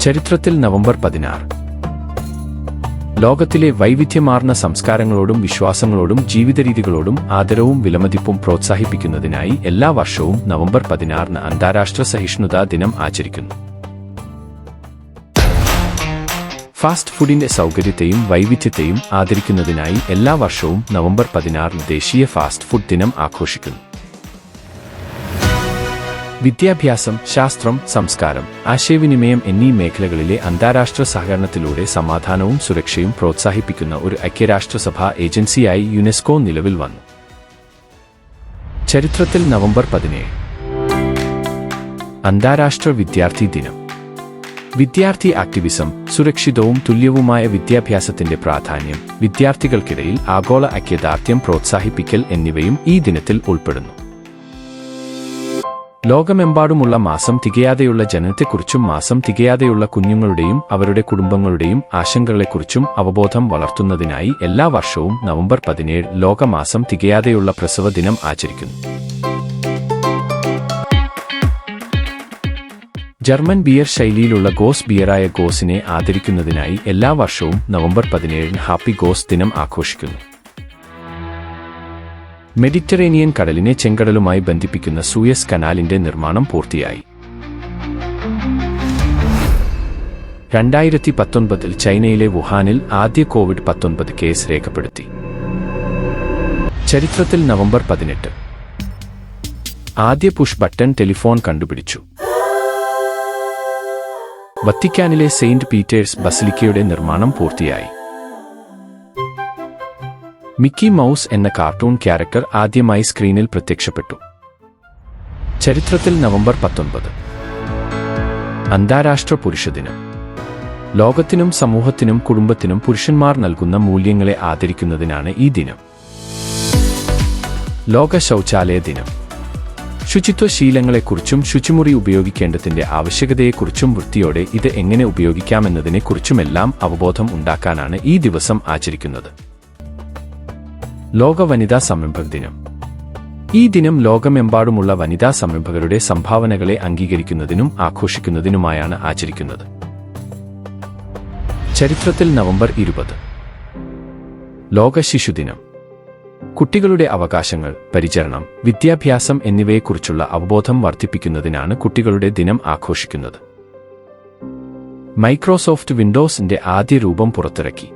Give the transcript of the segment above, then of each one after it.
ചരിത്രത്തിൽ നവംബർ പതിനാറ്. ലോകത്തിലെ വൈവിധ്യമാർന്ന സംസ്കാരങ്ങളോടും വിശ്വാസങ്ങളോടും ജീവിതരീതികളോടും ആദരവും വിലമതിപ്പും പ്രോത്സാഹിപ്പിക്കുന്നതിനായി എല്ലാ വർഷവും നവംബർ പതിനാറിന് അന്താരാഷ്ട്ര സഹിഷ്ണുതാ ദിനം ആചരിക്കുന്നു. ഫാസ്റ്റ് ഫുഡിന്റെ സൗകര്യത്തെയും വൈവിധ്യത്തെയും ആദരിക്കുന്നതിനായി എല്ലാ വർഷവും നവംബർ പതിനാറിന് ദേശീയ ഫാസ്റ്റ് ഫുഡ് ദിനം ആഘോഷിക്കുന്നു. വിദ്യാഭ്യാസം ശാസ്ത്രം സംസ്കാരം ആശയവിനിമയം എന്നീ മേഖലകളിലെ അന്താരാഷ്ട്ര സഹകരണത്തിലൂടെ സമാധാനവും സുരക്ഷയും പ്രോത്സാഹിപ്പിക്കുന്ന ഒരു ഐക്യരാഷ്ട്രസഭാ ഏജൻസിയായി യുനെസ്കോ നിലവിൽ വന്നു. ചരിത്രത്തിൽ നവംബർ പതിനേഴ്. അന്താരാഷ്ട്ര വിദ്യാർത്ഥി ദിനം. വിദ്യാർത്ഥി ആക്ടിവിസം സുരക്ഷിതവും തുല്യവുമായ വിദ്യാഭ്യാസത്തിന്റെ പ്രാധാന്യം വിദ്യാർത്ഥികൾക്കിടയിൽ ആഗോള ഐക്യദാർഢ്യം പ്രോത്സാഹിപ്പിക്കൽ എന്നിവയും ഈ ദിനത്തിൽ ഉൾപ്പെടുന്നു. ലോകമെമ്പാടുമുള്ള മാസം തികയാതെയുള്ള ജനനത്തെക്കുറിച്ചും മാസം തികയാതെയുള്ള കുഞ്ഞുങ്ങളുടെയും അവരുടെ കുടുംബങ്ങളുടെയും ആശങ്കകളെക്കുറിച്ചും അവബോധം വളർത്തുന്നതിനായി എല്ലാ വർഷവും നവംബർ പതിനേഴ് ലോകമാസം തികയാതെയുള്ള പ്രസവ ദിനം ആചരിക്കുന്നു. ജർമ്മൻ ബിയർ ശൈലിയിലുള്ള ഗോസ് ബിയറായ ഗോസിനെ ആദരിക്കുന്നതിനായി എല്ലാ വർഷവും നവംബർ പതിനേഴിന് ഹാപ്പി ഗോസ് ദിനം ആഘോഷിക്കുന്നു. മെഡിറ്ററേനിയൻ കടലിനെ ചെങ്കടലുമായി ബന്ധിപ്പിക്കുന്ന സൂയസ് കനാലിന്റെ നിർമ്മാണം പൂർത്തിയായി. രണ്ടായിരത്തി പത്തൊൻപതിൽ ചൈനയിലെ വുഹാനിൽ ആദ്യ കോവിഡ് പത്തൊൻപത് കേസ് രേഖപ്പെടുത്തി. ചരിത്രത്തിൽ നവംബർ പതിനെട്ട്. ആദ്യ പുഷ് ബട്ടൺ ടെലിഫോൺ കണ്ടുപിടിച്ചു. വത്തിക്കാനിലെ സെയിന്റ് പീറ്റേഴ്സ് ബസിലിക്കയുടെ നിർമ്മാണം പൂർത്തിയായി. മിക്കി മൗസ് എന്ന കാർട്ടൂൺ ക്യാരക്ടർ ആദ്യമായി സ്ക്രീനിൽ പ്രത്യക്ഷപ്പെട്ടു. ചരിത്രത്തിൽ നവംബർ പത്തൊൻപത്. അന്താരാഷ്ട്ര പുരുഷ ദിനം. ലോകത്തിനും സമൂഹത്തിനും കുടുംബത്തിനും പുരുഷന്മാർ നൽകുന്ന മൂല്യങ്ങളെ ആദരിക്കുന്നതിനാണ് ഈ ദിനം. ലോക ശൗചാലയ ദിനം. ശുചിത്വ ശീലങ്ങളെക്കുറിച്ചും ശുചിമുറി ഉപയോഗിക്കേണ്ടതിന്റെ ആവശ്യകതയെക്കുറിച്ചും വൃത്തിയോടെ ഇത് എങ്ങനെ ഉപയോഗിക്കാമെന്നതിനെക്കുറിച്ചുമെല്ലാം അവബോധം ഉണ്ടാക്കാനാണ് ഈ ദിവസം ആചരിക്കുന്നത്. ലോക വനിതാ സംരംഭക ദിനം. ഈ ദിനം ലോകമെമ്പാടുമുള്ള വനിതാ സംരംഭകരുടെ സംഭാവനകളെ അംഗീകരിക്കുന്നതിനും ആഘോഷിക്കുന്നതിനുമായാണ് ആചരിക്കുന്നത്. ചരിത്രത്തിൽ നവംബർ ഇരുപത്. ലോക ശിശുദിനം കുട്ടികളുടെ അവകാശങ്ങൾ പരിചരണം വിദ്യാഭ്യാസം എന്നിവയെക്കുറിച്ചുള്ള അവബോധം വർദ്ധിപ്പിക്കുന്നതിനാണ് കുട്ടികളുടെ ദിനം ആഘോഷിക്കുന്നത്. മൈക്രോസോഫ്റ്റ് വിൻഡോസിന്റെ ആദ്യ രൂപം പുറത്തിറക്കി.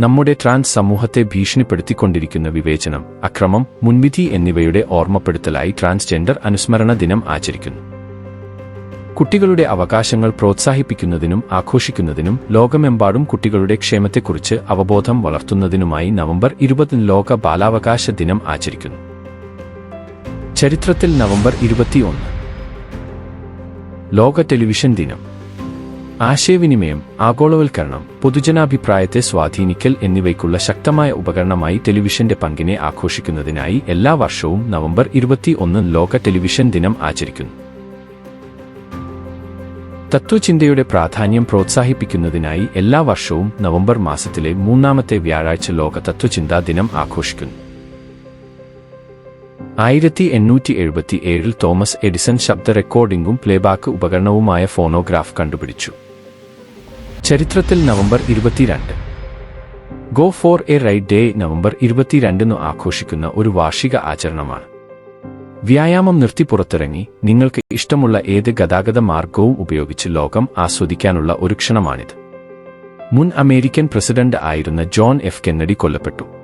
നമ്മുടെ ട്രാൻസ് സമൂഹത്തെ ഭീഷണിപ്പെടുത്തിക്കൊണ്ടിരിക്കുന്ന വിവേചനം അക്രമം മുൻവിധി എന്നിവയുടെ ഓർമ്മപ്പെടുത്തലായി ട്രാൻസ്ജെൻഡർ അനുസ്മരണ ദിനം ആചരിക്കുന്നു. കുട്ടികളുടെ അവകാശങ്ങൾ പ്രോത്സാഹിപ്പിക്കുന്നതിനും ആഘോഷിക്കുന്നതിനും ലോകമെമ്പാടും കുട്ടികളുടെ ക്ഷേമത്തെക്കുറിച്ച് അവബോധം വളർത്തുന്നതിനുമായി നവംബർ ഇരുപതിന് ലോക ബാലാവകാശ ദിനം ആചരിക്കുന്നു. ചരിത്രത്തിൽ നവംബർ ഇരുപത്തിയൊന്ന്. ലോക ടെലിവിഷൻ ദിനം. ആശയവിനിമയം ആഗോളവൽക്കരണം പൊതുജനാഭിപ്രായത്തെ സ്വാധീനിക്കൽ എന്നിവയ്ക്കുള്ള ശക്തമായ ഉപകരണമായി ടെലിവിഷന്റെ പങ്കിനെ ആഘോഷിക്കുന്നതിനായി എല്ലാ വർഷവും നവംബർ ഇരുപത്തിയൊന്ന് ലോക ടെലിവിഷൻ ദിനം ആചരിക്കുന്നു. തത്വചിന്തയുടെ പ്രാധാന്യം പ്രോത്സാഹിപ്പിക്കുന്നതിനായി എല്ലാ വർഷവും നവംബർ മാസത്തിലെ മൂന്നാമത്തെ വ്യാഴാഴ്ച ലോക തത്വചിന്താ ദിനം ആഘോഷിക്കുന്നു. ആയിരത്തി എണ്ണൂറ്റി എഴുപത്തി ഏഴിൽ തോമസ് എഡിസൺ ശബ്ദ റെക്കോർഡിംഗും പ്ലേബാക്ക് ഉപകരണവുമായ ഫോണോഗ്രാഫ് കണ്ടുപിടിച്ചു. ചരിത്രത്തിൽ നവംബർ ഇരുപത്തിരണ്ട്. Go for a ride day November ഇരുപത്തിരണ്ടിന് ആഘോഷിക്കുന്ന ഒരു വാർഷിക ആചരണമാണ്. വ്യായാമം നിർത്തി പുറത്തിറങ്ങി നിങ്ങൾക്ക് ഇഷ്ടമുള്ള ഏത് ഗതാഗത മാർഗവും ഉപയോഗിച്ച് ലോകം ആസ്വദിക്കാനുള്ള ഒരു ക്ഷണമാണിത്. മുൻ അമേരിക്കൻ പ്രസിഡന്റ് ആയിരുന്ന ജോൺ എഫ് കെന്നഡി കൊല്ലപ്പെട്ടു.